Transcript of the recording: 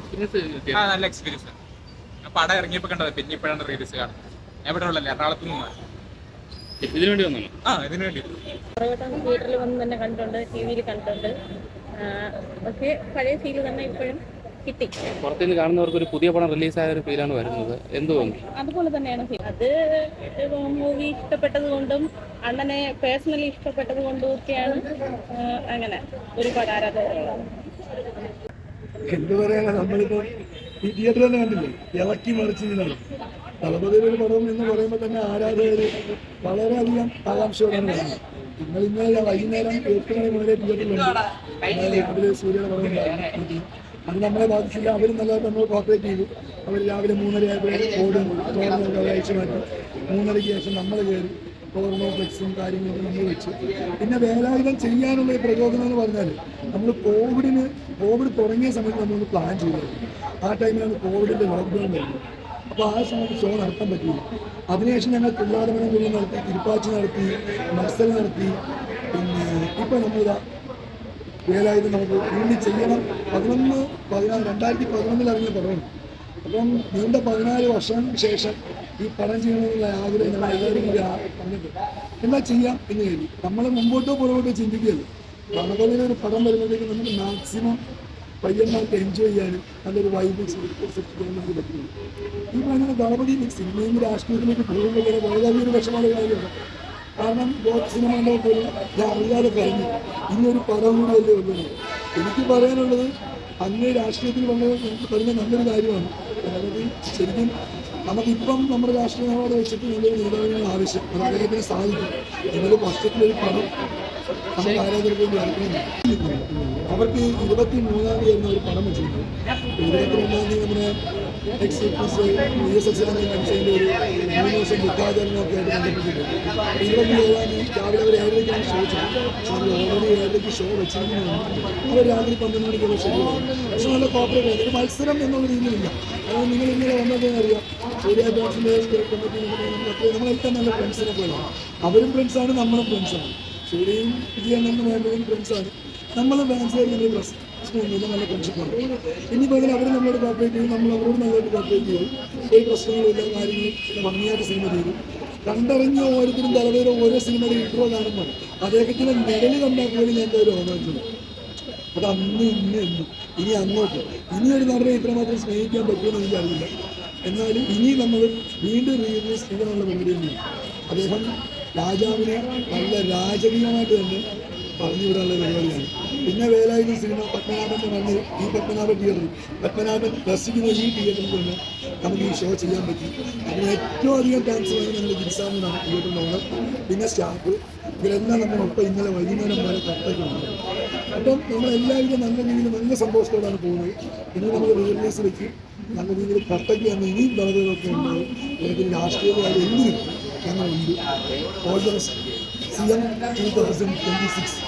Experience ആ നല്ല experience പടം ഇറങ്ങിയപ്പോ കണ്ടത് പിന്നെ ഇപ്പോഴാണ് റിലീസ് കാണുന്നത്. ഞാൻ ഇവിടെ ഉള്ളല്ലേ എറണാകുളത്ത് നിന്നാണ് ഇതിനു വേണ്ടി വന്നാണ് ആ ഇതിനു വേണ്ടി. വട്ടം തിയേറ്ററിൽ വന്ന് തന്നെ കണ്ടുണ്ട് ടി വിയിൽ കണ്ടിട്ടുണ്ട്. പക്ഷേ പഴയ ഫീൽ തന്നെ ഇപ്പോഴും കിട്ടി. പുറത്തുനിന്ന് കാണുന്നവർക്ക് ഒരു പുതിയ പടം റിലീസായ ഒരു ഫീലാണ് വരുന്നത്. എന്ത് തോന്നി അതുപോലെ തന്നെയാണ് ഫീൽ അത് മൂവി ഇഷ്ടപ്പെട്ടത് കൊണ്ടും അണ്ണനെ പേഴ്സണലി ഇഷ്ടപ്പെട്ടത് കൊണ്ടും ഒക്കെയാണ് അങ്ങനെ ഒരുപാട് ആരാധകരുള്ളത് എന്ത് പറയാനാ നമ്മളിപ്പോ ഈ തിയേറ്റർ തന്നെ കണ്ടില്ലേ? ഇളക്കി മറിച്ച് തളപതിയുടെ ഒരു പടം എന്ന് പറയുമ്പോൾ തന്നെ ആരാധകര് വളരെയധികം ആകാംക്ഷയോടെയാണ് കാണുന്നത് നിങ്ങൾ ഇന്നലെ വൈകുന്നേരം എട്ട് മണി മുതലേ തിയേറ്ററിലുണ്ട് രാവിലെ സൂര്യയുടെ പടം അത് നമ്മളെ ബാധിച്ചില്ല. അവർ നല്ല നമ്മൾ കോപ്പറേറ്റ് ചെയ്തു. അവർ രാവിലെ മൂന്നര ആയപ്പോഴേ ഓടും തോന്നുന്നു അയച്ചു മാറ്റി. മൂന്നരയ്ക്ക് ശേഷം നമ്മൾ കയറി ഓർമ്മ ഫ്ലെക്സും കാര്യങ്ങളൊക്കെ നമ്മൾ വെച്ചു. പിന്നെ വേലായുധം ചെയ്യാനുള്ള ഒരു പ്രചോദനം എന്ന് പറഞ്ഞാൽ നമ്മൾ കോവിഡിന് കോവിഡ് തുടങ്ങിയ സമയത്ത് നമ്മൾ പ്ലാൻ ചെയ്തത് ആ ടൈമിലാണ് കോവിഡിന്റെ ലോക്ക്ഡൗൺ വരുന്നത്. അപ്പോൾ ആ സമയത്ത് ഷോ നടത്താൻ പറ്റിയില്ല. അതിനുശേഷം ഞങ്ങൾ തുള്ളാടമനം കൂടി നടത്തി തിരുപ്പാച്ചി നടത്തി മത്സരം നടത്തി. പിന്നെ ഇപ്പം നമ്മളിതാ വേലായുധം നമുക്ക് വീണ്ടും ചെയ്യണം. പതിനൊന്ന് പതിനാറ് രണ്ടായിരത്തി പതിനൊന്നിൽ ഇറങ്ങിയ പടമാണ്. അപ്പം നീണ്ട പതിനാല് വർഷം ശേഷം ഈ പടം ചെയ്യണമെന്നുള്ള ആഗ്രഹം ഞങ്ങൾ എല്ലാവരും കൂടി പറഞ്ഞിട്ട് എന്താ ചെയ്യാം എന്ന് കഴിഞ്ഞു നമ്മൾ മുമ്പോട്ടോ പുറകോട്ടോ ചിന്തിക്കുകയല്ല. പണതോടെ ഒരു പടം വരുന്നതിലേക്ക് നമുക്ക് മാക്സിമം പയ്യന്മാർക്ക് എൻജോയ് ചെയ്യാനും നല്ലൊരു വൈബ് സൃഷ്ടിക്കാനും നമുക്ക് പറ്റുന്നു ഈ പറയുന്ന ദളപതി സിനിമയും രാഷ്ട്രീയത്തിലേക്ക് പോകുമ്പോൾ വരെ വളരെയധികം ഒരു വിഷമമുള്ള കാര്യമാണ്. കാരണം ബോക്സ് സിനിമ ഒരു ഞാൻ അറിയാതെ കഴിഞ്ഞു. ഇന്നൊരു പടം കൂടി അല്ലേ ഉള്ളത് എനിക്ക് പറയാനുള്ളത് അന്ന് രാഷ്ട്രീയത്തിൽ വന്നത് പറഞ്ഞ നല്ലൊരു കാര്യമാണ്. അതായത് ശരിക്കും നമുക്കിപ്പം നമ്മുടെ രാഷ്ട്രീയ നിലപാട് വെച്ചിട്ട് നല്ലൊരു നേതാവിനുള്ള ആവശ്യം അത് അദ്ദേഹത്തിന് സാധിക്കും എന്നാലും വർഷത്തിലൊരു പണം നമുക്ക് ആരാധകർക്ക് വേണ്ടി ഇറക്കുന്നുണ്ട് അവർക്ക് ഇരുപത്തി മൂന്നാം തീയതി എന്നൊരു ഒരു വെച്ചിട്ടുണ്ട് വെച്ചിട്ടുണ്ട് ഇരുപത്തിരണ്ടാം തീയതി നമ്മുടെ എക്സ് പി എസ് എസ് മനസ്സിന്റെ ഒരു മൂന്ന് ദിവസം ബുദ്ധാചരണമൊക്കെ ആയിട്ട് ബന്ധപ്പെട്ടിട്ടുണ്ട് ഇരുപത്തി ഏഴാം തീയതി രാവിലെ ചെയ്തത് ഏഴരയ്ക്ക് ഷോ വെച്ചിരിക്കുന്നതാണ് അവർ രാത്രി പന്ത്രണ്ട് മണിക്ക് ഷോ പക്ഷെ നല്ല കോപ്പറേറ്റ് ഒരു മത്സരം എന്നുള്ള രീതിയിലില്ല. അത് നിങ്ങൾ ഇന്നലെ വന്നതേ അറിയാം. സൂര്യ ജോൺസിന്റെ കമ്മിറ്റി നമ്മളെല്ലാം നല്ല ഫ്രണ്ട്സിനെ പോലെയാണ് അവരും ഫ്രണ്ട്സാണ് നമ്മളും ഫ്രണ്ട്സാണ് സൂര്യയും വിജയണ്ണനും വേണ്ടതും ഫ്രണ്ട്സാണ് നമ്മൾ ഫാൻസ് നമ്മൾ പ്രശ്നമൊന്നുമില്ല നല്ല ഫ്രണ്ട്ഷിപ്പാണ് ഇനിയിപ്പോൾ അതിൽ അവർ നമ്മളോട് കോപ്പറേറ്റ് ചെയ്യും. നമ്മൾ അവരോട് നല്ലതായിട്ട് കോപ്പറേറ്റ് ചെയ്യും. ഒരു എല്ലാ കാര്യങ്ങളും ഭംഗിയായിട്ട് സിനിമ ചെയ്തു കണ്ടറിഞ്ഞ ഓരോരുത്തരും തലവേറെ ഓരോ സിനിമയുടെ ഇൻട്രോ കാണുമ്പോൾ അദ്ദേഹത്തിന്റെ നിഴൽ കണ്ടാൽ പോലും ഞാൻ ഒരു ഓർമ്മ അത് അന്ന് ഇന്ന് എന്ന്. ഇനി അങ്ങോട്ട്. ഇനി ഒരു നടനെ ഇത്രമാത്രം സ്നേഹിക്കാൻ പറ്റുമെന്ന് എനിക്കറിയില്ല എന്നാലും ഇനി നമ്മൾ വീണ്ടും വീണ്ടും ചെയ്യാനുള്ള പരിപാടി തന്നെയാണ് അദ്ദേഹം രാജാവിനെ നല്ല രാജകീയമായിട്ട് തന്നെ പറഞ്ഞുവിടാനുള്ള പരിപാടിയാണ്. പിന്നെ വേലായുധ സിനിമ പത്മനാഭന്റെ വന്ന് ഈ പത്മനാഭൻ തിയേറ്ററിൽ പത്മനാഭൻ ദർശിക്കുന്ന ഈ തിയേറ്ററിൽ തന്നെ നമുക്ക് ഈ ഷോ ചെയ്യാൻ പറ്റി. അതിന് ഏറ്റവും അധികം താങ്ക്സ് പറയുന്നത് നമ്മൾ ഗിരിസാമിനാണ് തിയേറ്ററിന്റെ ഓണർ പിന്നെ സ്റ്റാഫ് ഇവരെല്ലാം നമ്മളൊപ്പം ഇന്നലെ വൈകുന്നേരം വരെ കട്ടൊക്കെയുണ്ട് അപ്പം നമ്മളെല്ലാവരും നല്ല രീതിയിൽ നല്ല സന്തോഷത്തോടാണ് പോകുന്നത്. ഇനി നമ്മൾ റിലീസ് വെച്ച് നല്ല രീതിയിൽ തന്നെ ഇനിയും വളരെയൊക്കെ ഉണ്ടാവും അല്ലെങ്കിൽ രാഷ്ട്രീയമായി എന്തിനും ഞങ്ങളുണ്ട്. All the C M two thousand twenty six